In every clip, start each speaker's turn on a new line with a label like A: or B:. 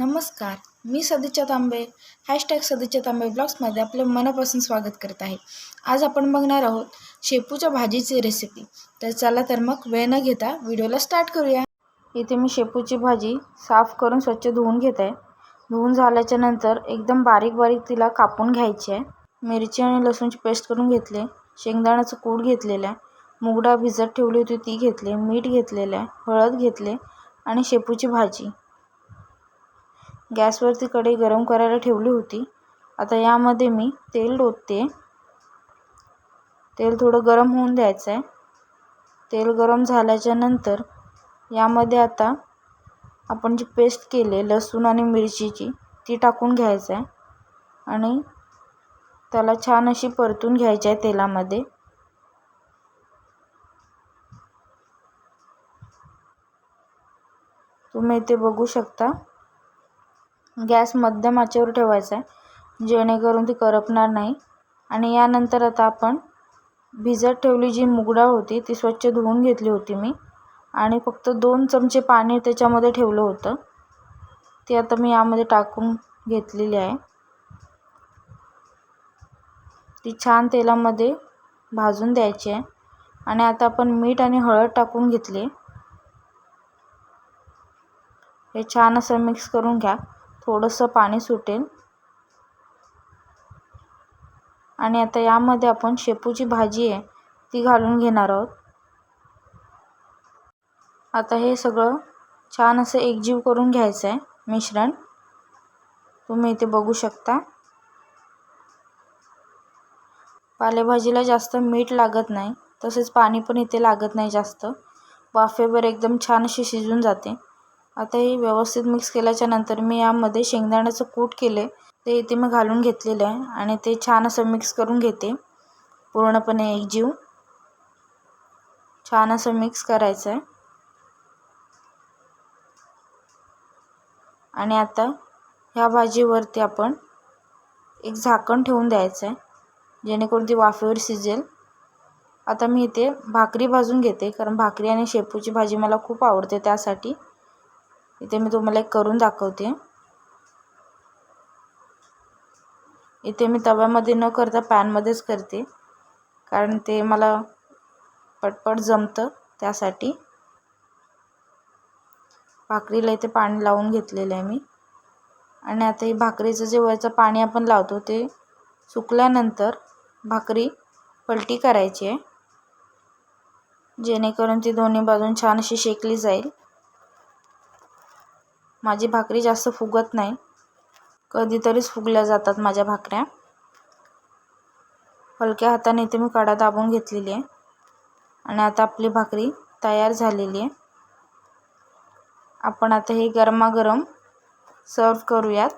A: नमस्कार मी सदिच्छा तांबे हॅशटॅग सदिच्छा तांबे ब्लॉग्समध्ये आपले मनापासून स्वागत करत आहे. आज आपण बघणार आहोत शेपूच्या भाजीची रेसिपी तर चला तर मग वेळ न घेता व्हिडिओला स्टार्ट करूया. इथे मी शेपूची भाजी साफ करून स्वच्छ धुवून घेत. आहे धुवून झाल्याच्यानंतर एकदम बारीक बारीक तिला कापून घ्यायची आहे. मिरची आणि लसूणची पेस्ट करून घेतले. शेंगदाण्याचं कूड घेतलेलं आहे मुगडा भिजत ठेवली होती ती घेतली. मीठ घेतलेलं आहे हळद घेतले. आणि शेपूची भाजी. गॅसवरती कढई गरम करायला ठेवली होती. आता यामध्ये मी तेल ओतते. तेल थोडं गरम होऊन द्यायचं आहे तेल गरम झाल्याच्यानंतर यामध्ये आता आपण जी पेस्ट केली लसूण आणि मिरचीची ती टाकून घ्यायचं आहे आणि त्याला छान अशी परतून घ्यायची आहे तेलामध्ये. तुम्ही इथे बघू शकता. गॅस मध्यम आचेवर ठेवायचा आहे जेणेकरून ती करपणार नाही. आणि यानंतर आता आपण भिजत ठेवली जी मुगडाळ होती ती स्वच्छ धुवून घेतली होती मी. आणि फक्त दोन चमचे पाणी त्याच्यामध्ये ठेवलं होतं. ते आता मी यामध्ये टाकून घेतलेली आहे. ती छान तेलामध्ये भाजून द्यायची आहे. आणि आता आपण मीठ आणि हळद टाकून घेतली. हे छान असं मिक्स करून घ्या. थोडंसं पाणी सुटेल. आणि आता यामध्ये आपण शेपूची भाजी आहे ती घालून घेणार आहोत. आता हे सगळं छान असं एकजीव करून घ्यायचं आहे मिश्रण. तुम्ही इथे बघू शकता. पालेभाजीला जास्त मीठ लागत नाही तसेच पाणी पण इथे लागत नाही जास्त. वाफेवर एकदम छान अशी शिजून जाते. आता हे व्यवस्थित मिक्स केल्याच्यानंतर मी यामध्ये शेंगदाण्याचं कूट केले. ते इथे मी घालून घेतलेलं आहे आणि ते छान असं मिक्स करून घेते. पूर्णपणे एकजीव. छान असं मिक्स करायचं आहे आणि आता ह्या भाजीवरती आपण एक झाकण ठेवून द्यायचं आहे जेणेकरून ती वाफेवर शिजेल. आता मी इथे भाकरी भाजून घेते कारण भाकरी आणि शेपूची भाजी मला खूप आवडते त्यासाठी. इथे मी तुम्हाला एक करून दाखवते. इथे मी तव्यामध्ये न करता पॅनमध्येच करते कारण ते मला पटपट जमतं त्यासाठी. भाकरीला इथे पाणी लावून घेतलेलं आहे मी. आणि आता ही भाकरीचं जे वरचं पाणी आपण लावतो ते सुकल्यानंतर भाकरी पलटी करायची आहे. जेणेकरून ती दोन्ही बाजून छान अशी शेकली जाईल. माझी भाकरी जास्त फुगत नाही. कधीतरीच फुगल्या जातात माझ्या भाकऱ्या. हलक्या हाताने इथे मी कडा दाबून घेतलेली आहे. आणि आता आपली भाकरी तयार झालेली आहे. आपण आता हे गरमागरम सर्व करूयात.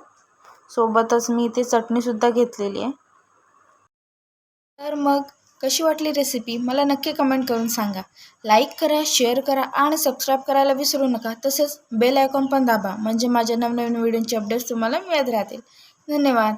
A: सोबतच मी इथे चटणीसुद्धा घेतलेली आहे. तर मग कशी वाटली रेसिपी मला नक्की कमेंट करून सांगा. लाईक करा शेअर करा आणि सबस्क्राईब करायला विसरू नका. तसेच बेल आयकॉन पण दाबा म्हणजे माझ्या नवनवीन व्हिडिओंचे अपडेट्स तुम्हाला मिळत राहतील. धन्यवाद.